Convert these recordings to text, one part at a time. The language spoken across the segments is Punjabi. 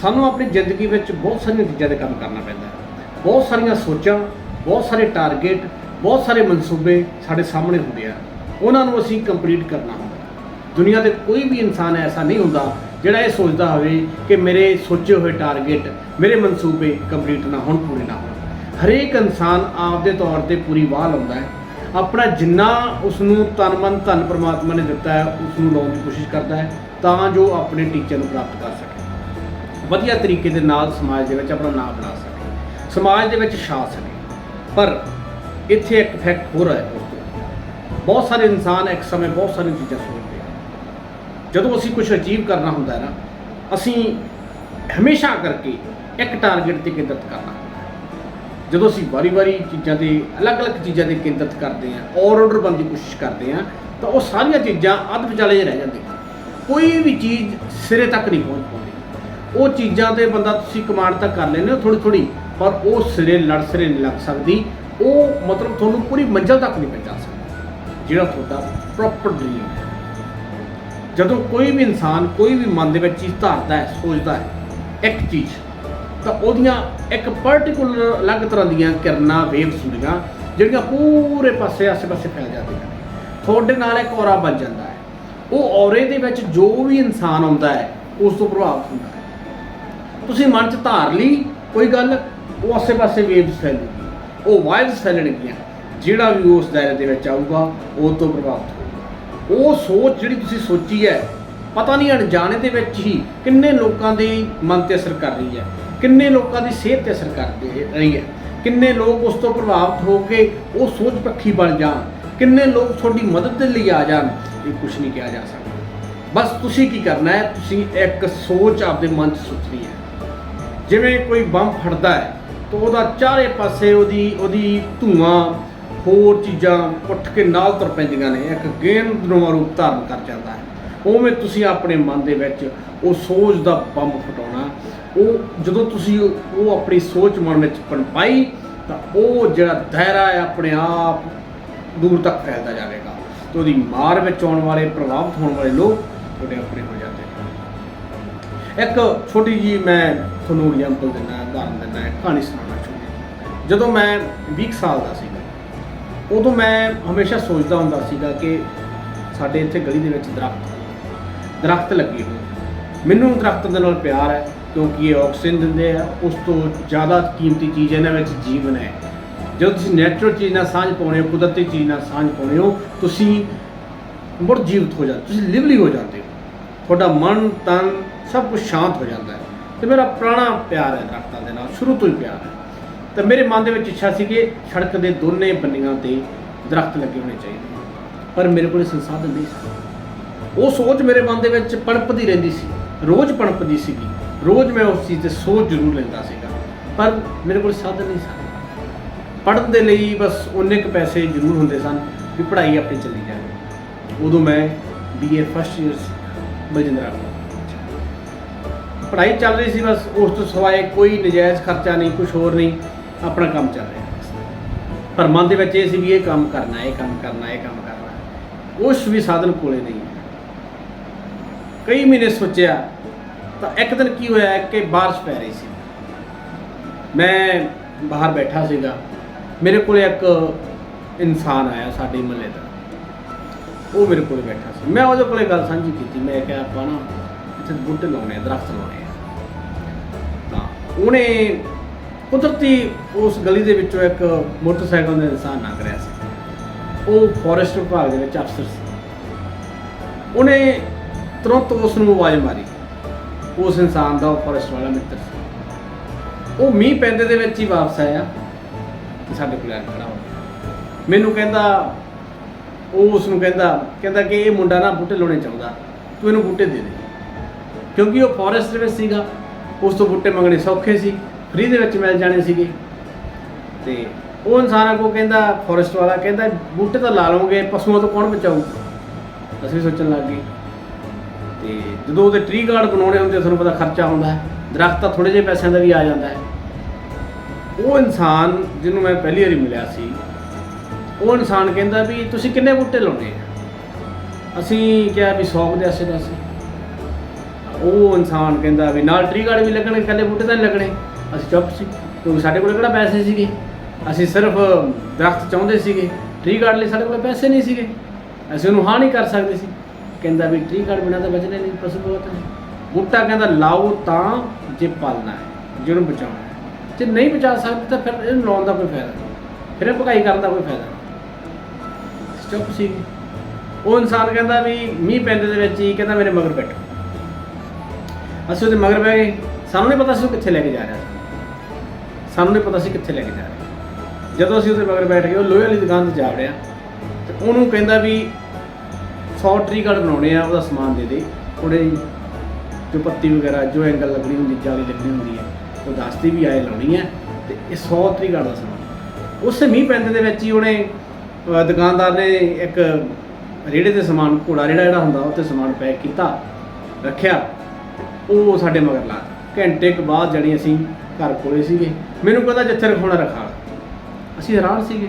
ਸਾਨੂੰ ਆਪਣੀ ਜ਼ਿੰਦਗੀ ਵਿੱਚ ਬਹੁਤ ਸਾਰੀਆਂ ਚੀਜ਼ਾਂ 'ਤੇ ਕੰਮ ਕਰਨਾ ਪੈਂਦਾ ਹੈ। ਬਹੁਤ ਸਾਰੀਆਂ ਸੋਚਾਂ, ਬਹੁਤ ਸਾਰੇ ਟਾਰਗੇਟ, ਬਹੁਤ ਸਾਰੇ ਮਨਸੂਬੇ ਸਾਡੇ ਸਾਹਮਣੇ ਹੁੰਦੇ ਆ। ਉਹਨਾਂ ਨੂੰ ਅਸੀਂ ਕੰਪਲੀਟ ਕਰਨਾ ਹੁੰਦਾ ਦੁਨੀਆ ਤੇ ਕੋਈ ਵੀ ਇਨਸਾਨ ਐਸਾ ਨਹੀਂ ਹੁੰਦਾ ਜਿਹੜਾ ਇਹ ਸੋਚਦਾ ਹੋਵੇ ਕਿ ਮੇਰੇ ਸੋਚੇ ਹੋਏ ਟਾਰਗੇਟ, ਮੇਰੇ ਮਨਸੂਬੇ ਕੰਪਲੀਟ ਨਾ ਹੋਣ, ਪੂਰੇ ਨਾ ਹੋਣ। ਹਰੇਕ ਇਨਸਾਨ ਆਪਦੇ ਤੌਰ ਤੇ ਪੂਰੀ ਵਾਹ ਲਾਉਂਦਾ ਹੈ। ਆਪਣਾ ਜਿੰਨਾ ਉਸ ਨੂੰ ਤਨ ਮਨ ਧਨ ਪ੍ਰਮਾਤਮਾ ਨੇ ਦਿੱਤਾ ਹੈ ਉਸ ਨੂੰ ਲਾਉਣ ਦੀ ਕੋਸ਼ਿਸ਼ ਕਰਦਾ ਹੈ ਤਾਂ ਜੋ ਆਪਣੇ ਟੀਚੇ ਨੂੰ ਪ੍ਰਾਪਤ ਕਰ ਸਕੇ। ਵਧੀਆ ਤਰੀਕੇ ਦੇ ਨਾਲ ਸਮਾਜ ਦੇ ਵਿੱਚ ਆਪਣਾ ਨਾਮ ਬਣਾ ਸਕੇ। ਸਮਾਜ ਦੇ ਵਿੱਚ ਛਾ ਸਕੇ। ਪਰ ਇੱਥੇ ਇੱਕ ਫੈਕਟ ਹੋ ਰਿਹਾ ਹੈ ਬਹੁਤ ਸਾਰੇ ਇਨਸਾਨ ਇੱਕ ਸਮੇਂ ਬਹੁਤ ਸਾਰੀਆਂ ਚੀਜ਼ਾਂ ਸੋਚਦੇ ਆ। ਜਦੋਂ ਅਸੀਂ ਕੁਝ ਅਚੀਵ ਕਰਨਾ ਹੁੰਦਾ ਹੈ ਨਾ, ਅਸੀਂ ਹਮੇਸ਼ਾ ਕਰਕੇ ਇੱਕ ਟਾਰਗੇਟ ਤੇ ਕੇਂਦਰਿਤ ਕਰਨਾ ਹੁੰਦਾ ਜਦੋਂ ਅਸੀਂ ਵਾਰੀ-ਵਾਰੀ ਚੀਜ਼ਾਂ ਤੇ, ਅਲੱਗ-ਅਲੱਗ ਚੀਜ਼ਾਂ ਤੇ ਕੇਂਦਰਿਤ ਕਰਦੇ ਹਾਂ ਆਲਰਾਊਂਡਰ ਬਣਨ ਦੀ ਕੋਸ਼ਿਸ਼ ਕਰਦੇ ਹਾਂ, ਤਾਂ ਉਹ ਸਾਰੀਆਂ ਚੀਜ਼ਾਂ ਅੱਧ ਵਿਚਾਲੇ ਜਿਹੇ ਰਹਿ ਜਾਂਦੀਆਂ। ਕੋਈ ਵੀ ਚੀਜ਼ ਸਿਰੇ ਤੱਕ ਨਹੀਂ ਪਹੁੰਚ ਪਾਉਂਦੀ ਉਹ ਚੀਜ਼ਾਂ ਤੇ ਬੰਦਾ ਤੁਸੀਂ ਕਮਾਂਡ ਤਾਂ ਕਰ ਲੈਂਦੇ ਹੋ ਥੋੜੀ ਥੋੜੀ ਪਰ ਉਹ ਸਿਰੇ ਲੜ ਸਿਰੇ ਨਹੀਂ ਲੱਗ ਸਕਦੀ। ਉਹ ਮਤਲਬ ਤੁਹਾਨੂੰ ਪੂਰੀ ਮੰਜ਼ਿਲ ਤੱਕ ਨਹੀਂ ਪਹੁੰਚਾ ਸਕਦੀ, ਜਿਹੜਾ ਤੁਹਾਡਾ ਪ੍ਰੋਪਰ ਡ੍ਰੀਮ ਹੈ। ਜਦੋਂ ਕੋਈ ਵੀ ਇਨਸਾਨ ਕੋਈ ਵੀ ਮਨ ਦੇ ਵਿੱਚ ਚੀਜ਼ ਧਾਰਦਾ ਹੈ, ਸੋਚਦਾ ਹੈ, ਇੱਕ ਚੀਜ਼, ਤਾਂ ਉਹਦੀਆਂ ਇੱਕ ਪਾਰਟਿਕੂਲਰ ਅਲੱਗ ਤਰ੍ਹਾਂ ਦੀਆਂ ਕਿਰਨਾਂ ਵੇਵਸ ਹੁੰਦੀਆਂ, ਜਿਹੜੀਆਂ ਪੂਰੇ ਪਾਸੇ, ਆਸੇ-ਪਾਸੇ ਫੈਲ ਜਾਂਦੀਆਂ। ਤੁਹਾਡੇ ਨਾਲ ਇੱਕ ਔਰਾ ਬਣ ਜਾਂਦਾ ਹੈ। ਉਹ ਔਰੇ ਦੇ ਵਿੱਚ ਜੋ ਵੀ ਇਨਸਾਨ ਆਉਂਦਾ ਹੈ, ਉਸ ਤੋਂ ਪ੍ਰਭਾਵਿਤ ਹੁੰਦਾ ਹੈ। ਤੁਸੀਂ ਮਨ 'ਚ ਧਾਰ ਲਈ, ਕੋਈ ਗੱਲ, ਉਹ ਆਸੇ-ਪਾਸੇ ਵੇਵਸ ਫੈਲੇਗੀ। ਉਹ ਵਾਈਬਸ ਫੈਲਣਗੀਆਂ। ਜਿਹੜਾ ਵੀ ਉਸ ਦਾਇਰੇ ਦੇ ਵਿੱਚ ਆਊਗਾ, ਉਹ ਤੋਂ ਪ੍ਰਭਾਵਿਤ ਹੋਊਗਾ। ਉਹ ਸੋਚ ਜਿਹੜੀ ਤੁਸੀਂ ਸੋਚੀ ਹੈ, ਪਤਾ ਨਹੀਂ ਅਣਜਾਣੇ ਦੇ ਵਿੱਚ ਹੀ ਕਿੰਨੇ ਲੋਕਾਂ ਦੇ ਮਨ ਤੇ ਅਸਰ ਕਰ ਰਹੀ ਹੈ, ਕਿੰਨੇ ਲੋਕਾਂ ਦੀ ਸਿਹਤ ਤੇ ਅਸਰ ਕਰ ਰਹੀ ਹੈ ਕਿੰਨੇ ਲੋਕ ਉਸ ਤੋਂ ਪ੍ਰਭਾਵਿਤ ਹੋ ਕੇ ਉਹ ਸੋਚ ਪੱਖੀ ਬਣ ਜਾਣ, ਕਿੰਨੇ ਲੋਕ ਤੁਹਾਡੀ ਮਦਦ ਦੇ ਲਈ ਆ ਜਾਣ, ਇਹ ਕੁਝ ਨਹੀਂ ਕਿਹਾ ਜਾ ਸਕਦਾ। ਬਸ ਤੁਸੀਂ ਕੀ ਕਰਨਾ ਹੈ, ਤੁਸੀਂ ਇੱਕ ਸੋਚ ਆਪਦੇ ਮਨ 'ਚ ਸੋਚਣੀ ਹੈ। ਜਿਵੇਂ ਕੋਈ ਬੰਬ ਫਟਦਾ ਹੈ, ਤਾਂ ਉਹਦਾ ਚਾਰੇ ਪਾਸੇ ਉਹਦੀ ਉਹਦੀ ਧੂਆਂ ਹੋਰ ਚੀਜ਼ਾਂ ਉੱਠ ਕੇ ਨਾਲ ਤੁਰ ਪੈਂਦੀਆਂ ਨੇ, ਇੱਕ ਗੇਂਦ ਨੂੰ ਰੂਪ ਧਾਰਨ ਕਰ ਜਾਂਦਾ ਹੈ। ਉਵੇਂ ਤੁਸੀਂ ਆਪਣੇ ਮਨ ਦੇ ਵਿੱਚ ਉਹ ਸੋਚ ਦਾ ਬੰਬ ਫਟਾਉਣਾ, ਉਹ ਜਦੋਂ ਤੁਸੀਂ ਉਹ ਆਪਣੀ ਸੋਚ ਮਨ ਵਿੱਚ ਪਣਪਾਈ ਤਾਂ ਉਹ ਜਿਹੜਾ ਦਾਇਰਾ ਹੈ ਆਪਣੇ ਆਪ ਦੂਰ ਤੱਕ ਫੈਲਦਾ ਜਾਵੇਗਾ। ਤੇ ਉਹਦੀ ਮਾਰ ਵਿੱਚ ਆਉਣ ਵਾਲੇ, ਪ੍ਰਭਾਵਿਤ ਹੋਣ ਵਾਲੇ ਲੋਕ ਤੁਹਾਡੇ ਆਪਣੇ ਹੋ ਜਾਂਦੇ ਇੱਕ ਛੋਟੀ ਜੀ ਮੈਂ ਤੁਹਾਨੂੰ ਐਗਜ਼ਾਮਪਲ ਦਿੰਦਾ, ਉਦਾਹਰਨ ਦਿੰਦਾ ਕਹਾਣੀ ਸੁਣਾਉਣਾ ਚਾਹੁੰਦਾ ਜਦੋਂ ਮੈਂ 20 ਸਾਲ ਦਾ ਸੀਗਾ, ਉਦੋਂ ਮੈਂ ਹਮੇਸ਼ਾ ਸੋਚਦਾ ਹੁੰਦਾ ਸੀਗਾ ਕਿ ਸਾਡੇ ਇੱਥੇ ਗਲੀ ਦੇ ਵਿੱਚ ਦਰਖਤ ਦਰਖਤ ਲੱਗੇ ਹੋਏ ਮੈਨੂੰ ਦਰਖਤਾਂ ਦੇ ਨਾਲ ਪਿਆਰ ਹੈ, ਕਿਉਂਕਿ ਇਹ ਆਕਸੀਜਨ ਦਿੰਦੇ ਆ, ਉਸ ਤੋਂ ਜ਼ਿਆਦਾ ਕੀਮਤੀ ਚੀਜ਼ ਇਹਨਾਂ ਵਿੱਚ ਜੀਵਨ ਹੈ। ਜਦੋਂ ਤੁਸੀਂ ਨੈਚੁਰਲ ਚੀਜ਼ ਨਾਲ ਸਾਂਝ ਪਾਉਣੇ ਹੋ, ਕੁਦਰਤੀ ਚੀਜ਼ ਨਾਲ ਸਾਂਝ ਪਾਉਣੇ ਹੋ, ਤੁਸੀਂ ਮੁੜ ਜੀਵਤ ਹੋ ਜਾਂਦੇ ਤੁਸੀਂ ਲਿਵਲੀ ਹੋ ਜਾਂਦੇ ਹੋ। ਤੁਹਾਡਾ ਮਨ, ਤਨ ਸਭ ਕੁਝ ਸ਼ਾਂਤ ਹੋ ਜਾਂਦਾ ਹੈ। ਤੇ ਮੇਰਾ ਪੁਰਾਣਾ ਪਿਆਰ ਹੈ ਦਰਖਤਾਂ ਦੇ ਨਾਲ, ਸ਼ੁਰੂ ਤੋਂ ਹੀ ਪਿਆਰ ਹੈ। ਤੇ ਮੇਰੇ ਮਨ ਦੇ ਵਿੱਚ ਇੱਛਾ ਸੀ ਕਿ ਸੜਕ ਦੇ ਦੋਨੇ ਬੰਨੀਆਂ ਤੇ ਦਰਖਤ ਲੱਗੇ ਹੋਣੇ ਚਾਹੀਦੇ ਪਰ ਮੇਰੇ ਕੋਲ ਸੰਸਾਧਨ ਨਹੀਂ ਸੀ। ਉਹ ਸੋਚ ਮੇਰੇ ਮਨ ਦੇ ਵਿੱਚ ਪਣਪਦੀ ਰਹਿੰਦੀ ਸੀ। ਰੋਜ਼ ਪਣਪਦੀ ਸੀਗੀ। ਰੋਜ਼ ਮੈਂ ਉਸ ਚੀਜ਼ ਤੇ ਸੋਚ ਜ਼ਰੂਰ ਲੈਂਦਾ ਸੀਗਾ। ਪਰ ਮੇਰੇ ਕੋਲ ਸਾਧਨ ਨਹੀਂ ਸਨ ਪੜ੍ਹਨ ਦੇ ਲਈ ਬਸ ਉਨੇ ਕੁ ਪੈਸੇ ਜ਼ਰੂਰ ਹੁੰਦੇ ਸਨ ਕਿ ਪੜ੍ਹਾਈ ਆਪਣੀ ਚੱਲੀ ਜਾਵੇ। ਉਦੋਂ ਮੈਂ ਬੀਏ ਫਸਟ ਇਅਰ ਬਜਿੰਦਰਾ ਪੜ੍ਹਾਈ ਚੱਲ ਰਹੀ ਸੀ, ਬਸ ਉਸ ਤੋਂ ਸਿਵਾਏ ਕੋਈ ਨਜਾਇਜ਼ ਖਰਚਾ ਨਹੀਂ ਕੁਝ ਹੋਰ ਨਹੀਂ, ਆਪਣਾ ਕੰਮ ਚੱਲ ਰਿਹਾ ਪਰ ਮਨ ਦੇ ਵਿੱਚ ਇਹ ਸੀ ਵੀ ਇਹ ਕੰਮ ਕਰਨਾ ਇਹ ਕੰਮ ਕਰਨਾ ਇਹ ਕੰਮ ਕਰਨਾ ਉਸ ਵੀ ਸਾਧਨ ਕੋਲੇ ਨਹੀਂ ਹੈ। ਕਈ ਮਹੀਨੇ ਸੋਚਿਆ, ਤਾਂ ਇੱਕ ਦਿਨ ਕੀ ਹੋਇਆ ਕਿ ਬਾਰਿਸ਼ ਪੈ ਰਹੀ ਸੀ। ਮੈਂ ਬਾਹਰ ਬੈਠਾ ਸੀਗਾ। ਮੇਰੇ ਕੋਲ ਇੱਕ ਇਨਸਾਨ ਆਇਆ ਸਾਡੇ ਮਹੱਲੇ ਦਾ। ਉਹ ਮੇਰੇ ਕੋਲ ਬੈਠਾ ਸੀ। ਮੈਂ ਉਹਦੇ ਕੋਲੇ ਗੱਲ ਸਾਂਝੀ ਕੀਤੀ। ਮੈਂ ਕਿਹਾ, ਆਪਾਂ ਨਾ ਇੱਥੇ ਬੂਟੇ ਲਾਉਣੇ ਆ, ਦਰਖਤ ਲਾਉਣੇ ਆ। ਤਾਂ ਉਹਨੇ ਕੁਦਰਤੀ ਉਸ ਗਲੀ ਦੇ ਵਿੱਚੋਂ ਇੱਕ ਮੋਟਰਸਾਈਕਲ ਦਾ ਇਨਸਾਨ ਲੰਘ ਰਿਹਾ ਸੀ। ਉਹ ਫੋਰੈਸਟ ਵਿਭਾਗ ਦੇ ਵਿੱਚ ਅਫਸਰ ਸੀ। ਉਹਨੇ ਤੁਰੰਤ ਉਸ ਨੂੰ ਆਵਾਜ਼ ਮਾਰੀ। ਉਸ ਇਨਸਾਨ ਦਾ ਫੋਰੈਸਟ ਵਾਲਾ ਮਿੱਤਰ ਸੀ। ਉਹ ਮੀਂਹ ਪੈਂਦੇ ਦੇ ਵਿੱਚ ਹੀ ਵਾਪਸ ਆਇਆ ਤੇ ਸਾਡੇ ਕੋਲ ਆ ਖੜਾ ਹੋ ਗਿਆ ਮੈਨੂੰ ਕਹਿੰਦਾ, ਉਹ ਉਸ ਨੂੰ ਕਹਿੰਦਾ ਕਹਿੰਦਾ ਕਿ ਇਹ ਮੁੰਡਾ ਨਾ ਬੂਟੇ ਲਾਉਣੇ ਚਾਹੁੰਦਾ। ਤੂੰ ਇਹਨੂੰ ਬੂਟੇ ਦੇ ਦੇ। ਕਿਉਂਕਿ ਉਹ ਫੋਰੈਸਟ ਦੇ ਵਿੱਚ ਸੀਗਾ ਉਸ ਤੋਂ ਬੂਟੇ ਮੰਗਣੇ ਸੌਖੇ ਸੀ ਫ੍ਰੀ ਦੇ ਵਿੱਚ ਮਿਲ ਜਾਣੇ ਸੀਗੇ। ਤੇ ਉਹ ਇਨਸਾਨ ਕੋ ਕਹਿੰਦਾ ਫੋਰੈਸਟ ਵਾਲਾ ਕਹਿੰਦਾ ਬੂਟੇ ਤਾਂ ਲਾ ਲਓਗੇ ਪਸ਼ੂਆਂ ਤੋਂ ਕੌਣ ਬਚਾਊ? ਅਸੀਂ ਸੋਚਣ ਲੱਗ ਗਏ। ਤੇ ਜਦੋਂ ਉਹਦੇ ਟਰੀ ਗਾਰਡ ਬਣਾਉਣੇ ਹੁੰਦੇ ਤੁਹਾਨੂੰ ਪਤਾ ਖਰਚਾ ਹੁੰਦਾ ਹੈ। ਦਰਖਤ ਤਾਂ ਥੋੜੇ ਜਿਹੇ ਪੈਸਿਆਂ ਦਾ ਵੀ ਆ ਜਾਂਦਾ ਹੈ। ਉਹ ਇਨਸਾਨ ਜਿਹਨੂੰ ਮੈਂ ਪਹਿਲੀ ਵਾਰੀ ਮਿਲਿਆ ਸੀ ਉਹ ਇਨਸਾਨ ਕਹਿੰਦਾ ਵੀ ਤੁਸੀਂ ਕਿੰਨੇ ਬੂਟੇ ਲਾਉਣੇ ਆ? ਅਸੀਂ ਕਿਹਾ ਵੀ 100 ਦੇ ਆਸੇ ਪਾਸੇ ਉਹ ਇਨਸਾਨ ਕਹਿੰਦਾ ਵੀ ਨਾਲ ਟ੍ਰੀ ਗਾਰਡ ਵੀ ਲੱਗਣੇ, ਇਕੱਲੇ ਬੂਟੇ ਤਾਂ ਨਹੀਂ ਲੱਗਣੇ। ਅਸੀਂ ਚੁੱਪ ਸੀ, ਕਿਉਂਕਿ ਸਾਡੇ ਕੋਲ ਕਿਹੜਾ ਪੈਸੇ ਸੀਗੇ? ਅਸੀਂ ਸਿਰਫ ਦਰਖਤ ਚਾਹੁੰਦੇ ਸੀਗੇ। ਟ੍ਰੀ ਗਾਰਡ ਲਈ ਸਾਡੇ ਕੋਲ ਪੈਸੇ ਨਹੀਂ ਸੀਗੇ। ਅਸੀਂ ਉਹਨੂੰ ਹਾਂ ਨਹੀਂ ਕਰ ਸਕਦੇ ਸੀ। ਕਹਿੰਦਾ ਵੀ ਟ੍ਰੀ ਗਾਰਡ ਬਿਨਾਂ ਤਾਂ ਬਚਣੇ ਨਹੀਂ, ਪਸ਼ੂ ਬਹੁਤ ਹੈ ਬੂਟਾ ਕਹਿੰਦਾ, ਲਾਓ ਤਾਂ ਜੇ ਪਾਲਣਾ ਹੈ, ਜੇ ਉਹਨੂੰ ਬਚਾਉਣਾ ਹੈ। ਜੇ ਨਹੀਂ ਬਚਾ ਸਕਦੇ ਤਾਂ ਫਿਰ ਇਹਨੂੰ ਲਾਉਣ ਦਾ ਕੋਈ ਫਾਇਦਾ ਨਹੀਂ। ਫਿਰ ਭਗਾਈ ਕਰਨ ਦਾ ਕੋਈ ਫਾਇਦਾ ਨਹੀਂ। ਚੁੱਪ ਸੀ ਉਹ ਇਨਸਾਨ ਕਹਿੰਦਾ ਵੀ ਮੀਂਹ ਪੈਂਦੇ ਦੇ ਵਿੱਚ ਹੀ ਕਹਿੰਦਾ ਮੇਰੇ ਮਗਰ ਬੈਠੋ। ਅਸੀਂ ਉਹਦੇ ਮਗਰ ਬਹਿ ਗਏ। ਸਾਨੂੰ ਨਹੀਂ ਪਤਾ ਸੀ ਉਹ ਕਿੱਥੇ ਲੈ ਕੇ ਜਾ ਰਿਹਾ ਸੀ। ਸਾਨੂੰ ਨਹੀਂ ਪਤਾ ਸੀ ਕਿੱਥੇ ਲੈ ਕੇ ਜਾ ਰਿਹਾ। ਜਦੋਂ ਅਸੀਂ ਉਹਦੇ ਮਗਰ ਬੈਠ ਗਏ, ਉਹ ਲੋਹੇ ਵਾਲੀ ਦੁਕਾਨ ਤੇ ਜਾ ਵੜਿਆ ਤੇ ਉਹਨੂੰ ਕਹਿੰਦਾ ਵੀ 100 ਟਰੀ ਕਾਰਡ ਬਣਾਉਣੇ ਆ, ਉਹਦਾ ਸਮਾਨ ਦੇ ਦੇ। ਉਹਦੇ ਜੋ ਪੱਤੀ ਵਗੈਰਾ, ਜੋ ਐਂਗਲ ਲੱਗਣੀ ਹੁੰਦੀ, ਜਾਲੀ ਲੱਗਣੀ ਹੁੰਦੀ ਹੈ, ਉਹ ਦੱਸਦੀ ਵੀ ਆਏ ਲਾਉਣੀ ਹੈ ਤੇ ਇਹ 100 ਟਰੀ ਕਾਰਡ ਦਾ ਸਮਾਨ ਉਸੇ ਮੀਂਹ ਪੈਂਦੇ ਦੇ ਵਿੱਚ ਹੀ ਉਹਨੇ ਦੁਕਾਨਦਾਰ ਨੇ ਇੱਕ ਰੇੜੇ ਤੇ ਸਮਾਨ, ਘੋੜਾ ਰੇੜਾ ਜਿਹੜਾ ਹੁੰਦਾ ਉਹ ਤੇ ਸਮਾਨ ਪੈਕ ਕੀਤਾ, ਰੱਖਿਆ। ਉਹ ਸਾਡੇ ਮਗਰ ਲਾ ਘੰਟੇ ਕੁ ਬਾਅਦ ਜਾਣੀ ਅਸੀਂ ਘਰ ਕੋਲੇ ਸੀਗੇ। ਮੈਨੂੰ ਕਹਿੰਦਾ ਜਿੱਥੇ ਰਖਾਉਣਾ ਰਖਾ। ਅਸੀਂ ਹੈਰਾਨ ਸੀਗੇ।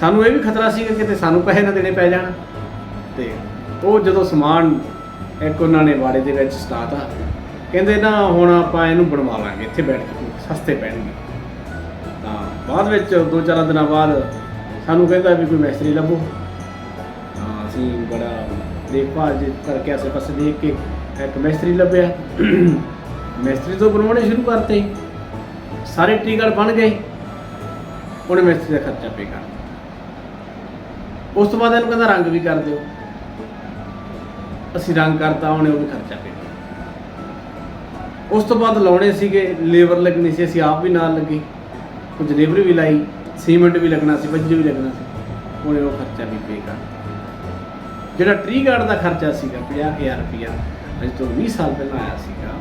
ਸਾਨੂੰ ਇਹ ਵੀ ਖਤਰਾ ਸੀਗਾ ਕਿਤੇ ਸਾਨੂੰ ਪੈਸੇ ਨਾ ਦੇਣੇ ਪੈ ਜਾਣ। ਤੇ ਉਹ ਜਦੋਂ ਸਮਾਨ ਇੱਕ ਉਹਨਾਂ ਨੇ ਬਾੜੇ ਦੇ ਵਿੱਚ ਸਟਾਤਾ ਕਹਿੰਦੇ ਨਾ ਹੁਣ ਆਪਾਂ ਇਹਨੂੰ ਬਣਵਾ ਲਾਂਗੇ, ਇੱਥੇ ਬੈਠ ਕੇ, ਸਸਤੇ ਪੈਣਗੇ। ਤਾਂ ਬਾਅਦ ਵਿੱਚ ਦੋ ਚਾਰ ਦਿਨਾਂ ਬਾਅਦ ਸਾਨੂੰ ਕਹਿੰਦਾ ਵੀ ਕੋਈ ਮਿਸਤਰੀ ਲੱਭੋ। ਤਾਂ ਅਸੀਂ ਬੜਾ ਦੇਖਭਾਲ ਜੇ ਕਰਕੇ ਆਸੇ ਪਾਸੇ ਦੇਖ ਕੇ ਇੱਕ ਮਿਸਤਰੀ ਲੱਭਿਆ। ਮਿਸਤਰੀ ਤੋਂ ਬਣਵਾਉਣੇ ਸ਼ੁਰੂ ਕਰਤੇ। ਸਾਰੇ ਟ੍ਰਿਗਰ ਬਣ ਗਏ। ਉਹਨੇ ਮਿਸਤਰੀ ਦਾ ਖਰਚਾ ਪੇ ਕਰ ਉਸ ਤੋਂ ਬਾਅਦ ਇਹਨੂੰ ਕਹਿੰਦਾ ਰੰਗ ਵੀ ਕਰ ਦਿਓ। ਅਸੀਂ ਰੰਗ ਕਰਤਾ, ਉਹਨੇ ਉਹ ਵੀ ਖਰਚਾ ਪੇ ਉਸ ਤੋਂ ਬਾਅਦ ਲਾਉਣੇ ਸੀਗੇ, ਲੇਬਰ ਲੱਗਣੀ ਸੀ, ਅਸੀਂ ਆਪ ਵੀ ਨਾਲ ਲੱਗੇ। ਕੁਝ ਲੇਬਰ ਵੀ ਲਾਈ, ਸੀਮੈਂਟ ਵੀ ਲੱਗਣਾ ਸੀ, ਵੱਜ ਵੀ ਲੱਗਣਾ ਸੀ। ਉਹਨੇ ਉਹ ਖਰਚਾ ਵੀ ਪੇ ਕਰ ਜਿਹੜਾ ਟ੍ਰੀ ਗਾਰਡ ਦਾ ਖਰਚਾ ਸੀਗਾ 50000 ਰੁਪਇਆ ਅੱਜ ਤੋਂ 20 ਸਾਲ ਪਹਿਲਾਂ ਆਇਆ ਸੀਗਾ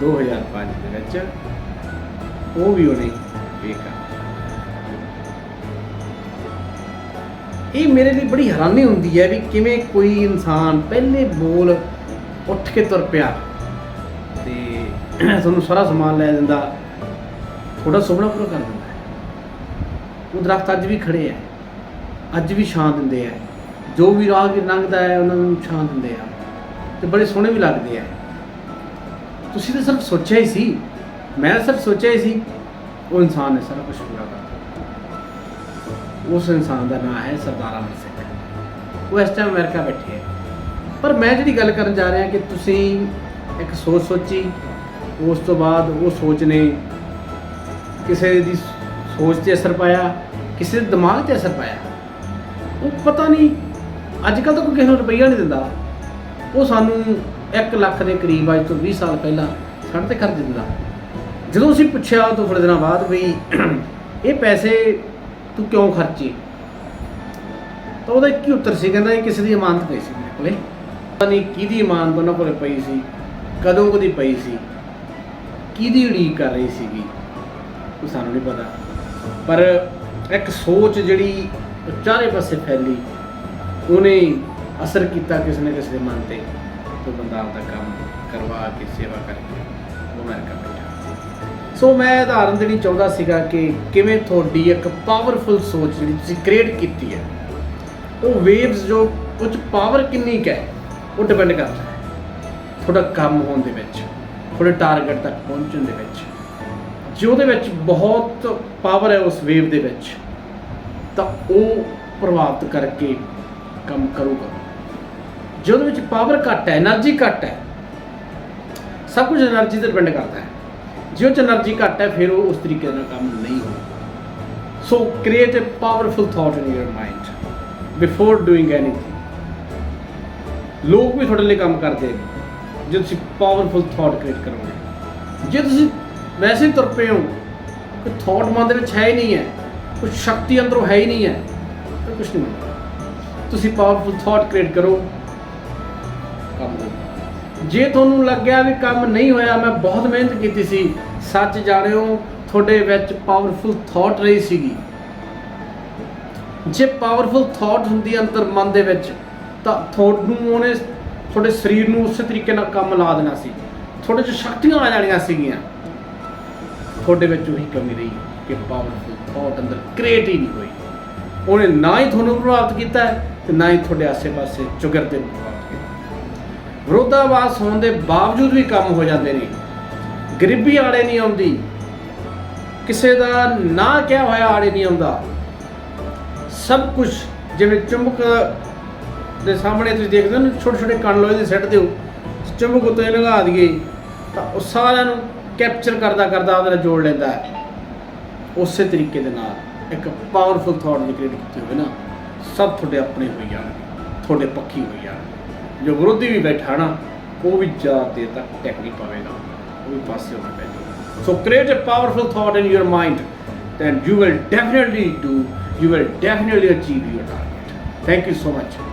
2005 ਦੇ ਵਿੱਚ, ਉਹ ਵੀ ਉਹਨੇ ਪੇ ਇਹ ਮੇਰੇ ਲਈ ਬੜੀ ਹੈਰਾਨੀ ਹੁੰਦੀ ਹੈ ਵੀ ਕਿਵੇਂ ਕੋਈ ਇਨਸਾਨ ਪਹਿਲੇ ਬੋਲ ਉੱਠ ਕੇ ਤੁਰ ਪਿਆ ਤੇ ਤੁਹਾਨੂੰ ਸਾਰਾ ਸਮਾਨ ਲੈ ਦਿੰਦਾ ਥੋੜਾ ਸੁਪਨਾ ਪੂਰਾ ਕਰ ਦਿੰਦਾ ਉਹ ਦਰਖਤ ਅੱਜ ਵੀ ਖੜੇ ਆ ਅੱਜ ਵੀ ਛਾਂ ਦਿੰਦੇ ਆ ਜੋ ਵੀ ਰਾਹਗੀਰ ਲੰਘਦਾ ਹੈ, ਉਹਨਾਂ ਨੂੰ ਛਾਂ ਦਿੰਦੇ ਆ। ਤੇ ਬੜੇ ਸੋਹਣੇ ਵੀ ਲੱਗਦੇ ਆ। ਤੁਸੀਂ ਤਾਂ ਸਿਰਫ ਸੋਚਿਆ ਹੀ ਸੀ। ਮੈਂ ਸਿਰਫ ਸੋਚਿਆ ਹੀ ਸੀ, ਉਹ ਇਨਸਾਨ ਨੇ ਸਾਰਾ ਕੁਝ ਪੂਰਾ ਕਰ ਉਸ ਇਨਸਾਨ ਦਾ ਨਾਮ ਹੈ ਸਰਦਾਰ ਅਮਰ ਸਿੰਘ। ਉਹ ਇਸ ਟਾਈਮ ਅਮਰੀਕਾ ਬੈਠੇ ਹੈ ਪਰ ਮੈਂ ਜਿਹੜੀ ਗੱਲ ਕਰਨ ਜਾ ਰਿਹਾ ਕਿ ਤੁਸੀਂ ਇੱਕ ਸੋਚ ਸੋਚੀ, ਉਸ ਤੋਂ ਬਾਅਦ ਉਹ ਸੋਚ ਨੇ ਕਿਸੇ ਦੀ ਸੋਚ ਤੇ ਅਸਰ ਪਾਇਆ, ਕਿਸੇ ਦੇ ਦਿਮਾਗ ਤੇ ਅਸਰ ਪਾਇਆ। ਉਹ ਪਤਾ ਨਹੀਂ, ਅੱਜ ਕੱਲ ਤਾਂ ਕੋਈ ਕਿਸੇ ਨੂੰ ਰੁਪਈਆ ਨਹੀਂ ਦਿੰਦਾ। ਉਹ ਸਾਨੂੰ 1 ਲੱਖ ਦੇ ਕਰੀਬ ਅੱਜ ਤੋਂ 20 ਸਾਲ ਪਹਿਲਾਂ ਸਾਡੇ ਤੇ ਖਰਚ ਦਿੰਦਾ। ਜਦੋਂ ਅਸੀਂ ਪੁੱਛਿਆ ਉਹ ਤੋਂ ਥੋੜੇ ਦਿਨਾਂ ਬਾਅਦ ਵੀ ਇਹ ਪੈਸੇ ਤੂੰ ਕਿਉਂ ਖਰਚੇ? ਤਾਂ ਉਹਦਾ ਕੀ ਉੱਤਰ ਸੀ, ਕਹਿੰਦਾ ਇਹ ਕਿਸੇ ਦੀ ਇਮਾਨਤ ਪਈ ਸੀ ਮੇਰੇ ਕੋਲੇ। ਪਤਾ ਨਹੀਂ ਕਿਹਦੀ ਇਮਾਨਤ ਉਹਨਾਂ ਕੋਲੇ ਪਈ ਸੀ, ਕਦੋਂ ਕਦੀ ਪਈ ਸੀ, ਕਿਹਦੀ ਉਡੀਕ ਕਰ ਰਹੀ ਸੀਗੀ, ਉਹ ਸਾਨੂੰ ਨਹੀਂ ਪਤਾ। ਪਰ ਇੱਕ ਸੋਚ ਜਿਹੜੀ ਉਹ ਚਾਰੇ ਪਾਸੇ ਫੈਲੀ, ਉਹਨੇ ਅਸਰ ਕੀਤਾ ਕਿਸੇ ਨੇ ਕਿਸੇ ਦੇ ਮਨ ਤੇ ਤੋਂ ਬੰਦਾ ਆਪਦਾ ਕੰਮ ਕਰਵਾ ਕੇ ਸੇਵਾ ਕਰਕੇ ਉਹ ਅਮਰੀਕਾ ਬੈਠਾ ਸੋ ਮੈਂ ਉਦਾਹਰਨ ਦੇਣੀ ਚਾਹੁੰਦਾ ਸੀਗਾ ਕਿ ਕਿਵੇਂ ਤੁਹਾਡੀ ਇੱਕ ਪਾਵਰਫੁਲ ਸੋਚ ਜਿਹੜੀ ਤੁਸੀਂ ਕ੍ਰੀਏਟ ਕੀਤੀ ਹੈ, ਉਹ ਵੇਵਸ ਜੋ ਉਹ 'ਚ ਪਾਵਰ ਕਿੰਨੀ ਕੁ ਹੈ, ਉਹ ਡਿਪੈਂਡ ਕਰਦਾ ਹੈ। ਤੁਹਾਡਾ ਕੰਮ ਹੋਣ ਦੇ ਵਿੱਚ, ਤੁਹਾਡੇ ਟਾਰਗੇਟ ਤੱਕ ਪਹੁੰਚਣ ਦੇ ਵਿੱਚ। ਜੇ ਉਹਦੇ ਵਿੱਚ ਬਹੁਤ ਪਾਵਰ ਹੈ ਉਸ ਵੇਵ ਦੇ ਵਿੱਚ, ਤਾਂ ਉਹ ਪ੍ਰਭਾਵਿਤ ਕਰਕੇ ਕੰਮ ਕਰੂਗਾ। ਜੇ ਉਹਦੇ ਵਿੱਚ ਪਾਵਰ ਘੱਟ ਹੈ એનર્ਜੀ ਘੱਟ ਹੈ, ਸਭ ਕੁਝ એનર્ਜੀ ਤੇ ਡਿਪੈਂਡ ਕਰਦਾ ਹੈ। ਜੇ ਉਹ ਚ એનર્ਜੀ ਘੱਟ ਹੈ, ਫਿਰ ਉਹ ਉਸ ਤਰੀਕੇ ਨਾਲ ਕੰਮ ਨਹੀਂ ਹੋਊ so create a powerful thought in your mind before doing anything ਲੋਕ ਵੀ ਤੁਹਾਡੇ ਲਈ ਕੰਮ ਕਰਦੇ ਨੇ, ਜੇ ਤੁਸੀਂ ਪਾਵਰਫੁਲ ਥਾਟ ਕ੍ਰੀਏਟ ਕਰੋਗੇ। ਜੇ ਤੁਸੀਂ ਵੈਸੇ ਤੁਰ ਪਏ ਹੋ ਕਿ ਥਾਟ ਮਨ ਦੇ ਵਿੱਚ ਹੈ ਹੀ ਨਹੀਂ ਹੈ ਕੁਝ ਸ਼ਕਤੀ ਅੰਦਰੋਂ ਹੈ ਹੀ ਨਹੀਂ ਹੈ ਤਾਂ ਕੁਝ ਨਹੀਂ ਤੁਸੀਂ ਪਾਵਰਫੁਲ ਥਾਟ ਕ੍ਰੀਏਟ ਕਰੋ ਕੰਮ ਹੋਊਗਾ ਜੇ ਤੁਹਾਨੂੰ ਲੱਗਿਆ ਵੀ ਕੰਮ ਨਹੀਂ ਹੋਇਆ, ਮੈਂ ਬਹੁਤ ਮਿਹਨਤ ਕੀਤੀ ਸੀ। ਸੱਚ ਜਾਣਿਓ, ਤੁਹਾਡੇ ਵਿੱਚ ਪਾਵਰਫੁਲ ਥਾਟ ਰਹੀ ਸੀਗੀ। ਜੇ ਪਾਵਰਫੁਲ ਥਾਟ ਹੁੰਦੀ ਅੰਦਰ ਮਨ ਦੇ ਵਿੱਚ, ਤਾਂ ਤੁਹਾਨੂੰ ਉਹਨੇ ਤੁਹਾਡੇ ਸਰੀਰ ਨੂੰ ਉਸੇ ਤਰੀਕੇ ਨਾਲ ਕੰਮ ਲਾ ਦੇਣਾ ਸੀ। ਤੁਹਾਡੇ 'ਚ ਸ਼ਕਤੀਆਂ ਆ ਜਾਣੀਆਂ ਸੀਗੀਆਂ। ਤੁਹਾਡੇ ਵਿੱਚ ਉਹੀ ਕਮੀ ਰਹੀ ਕਿ ਪਾਵਰਫੁਲ ਥਾਟ ਅੰਦਰ ਕ੍ਰੀਏਟ ਹੀ ਨਹੀਂ ਹੋਈ। ਉਹਨੇ ਨਾ ਹੀ ਤੁਹਾਨੂੰ ਪ੍ਰਭਾਵਿਤ ਕੀਤਾ ਹੈ ਤੇ ਨਾ ਹੀ ਤੁਹਾਡੇ ਆਸੇ-ਪਾਸੇ ਚੁਗਰਦੇ ਨੂੰ ਪ੍ਰਭਾਵਿਤ ਵਿਰੋਧਾਵਾਸ ਹੋਣ ਦੇ ਬਾਵਜੂਦ ਵੀ ਕੰਮ ਹੋ ਜਾਂਦੇ ਨੇ। ਗਰੀਬੀ ਆੜੇ ਨਹੀਂ ਆਉਂਦੀ। ਕਿਸੇ ਦਾ ਨਾ ਕਿਹਾ ਹੋਇਆ ਆੜੇ ਨਹੀਂ ਆਉਂਦਾ। ਸਭ ਕੁਝ ਜਿਵੇਂ ਚੁੰਬਕ ਦੇ ਸਾਹਮਣੇ ਤੁਸੀਂ ਦੇਖਦੇ ਹੋ ਨਾ ਛੋਟੇ ਛੋਟੇ ਕਣ ਲੋਹੇ ਦੇ ਸੈੱਟ ਦਿਓ, ਚੁੰਬਕ ਉੱਤੇ ਲਗਾ ਦਈਏ, ਤਾਂ ਉਹ ਸਾਰਿਆਂ ਨੂੰ ਕੈਪਚਰ ਕਰਦਾ ਕਰਦਾ ਉਹਦੇ ਨਾਲ ਜੋੜ ਲੈਂਦਾ ਹੈ। ਉਸੇ ਤਰੀਕੇ ਦੇ ਨਾਲ ਇੱਕ ਪਾਵਰਫੁਲ ਥਾਟ ਜੇ ਕ੍ਰੀਏਟ ਕੀਤੀ ਹੋਵੇ ਨਾ, ਸਭ ਤੁਹਾਡੇ ਆਪਣੇ ਹੋਈ ਜਾਣਗੇ, ਤੁਹਾਡੇ ਪੱਖੀ ਹੋਈ ਜਾਣਗੇ। ਜੋ ਵਿਰੋਧੀ ਵੀ ਬੈਠਾ ਨਾ ਉਹ ਵੀ ਜ਼ਿਆਦਾ ਦੇਰ ਤੱਕ ਟੈਕਨੀ ਪਵੇਗਾ ਉਹ ਵੀ ਪਾਸੇ ਹੋਣਾ ਪੈਂਦਾ so create a powerful thought in your mind then you will definitely do you will definitely achieve your target thank you so much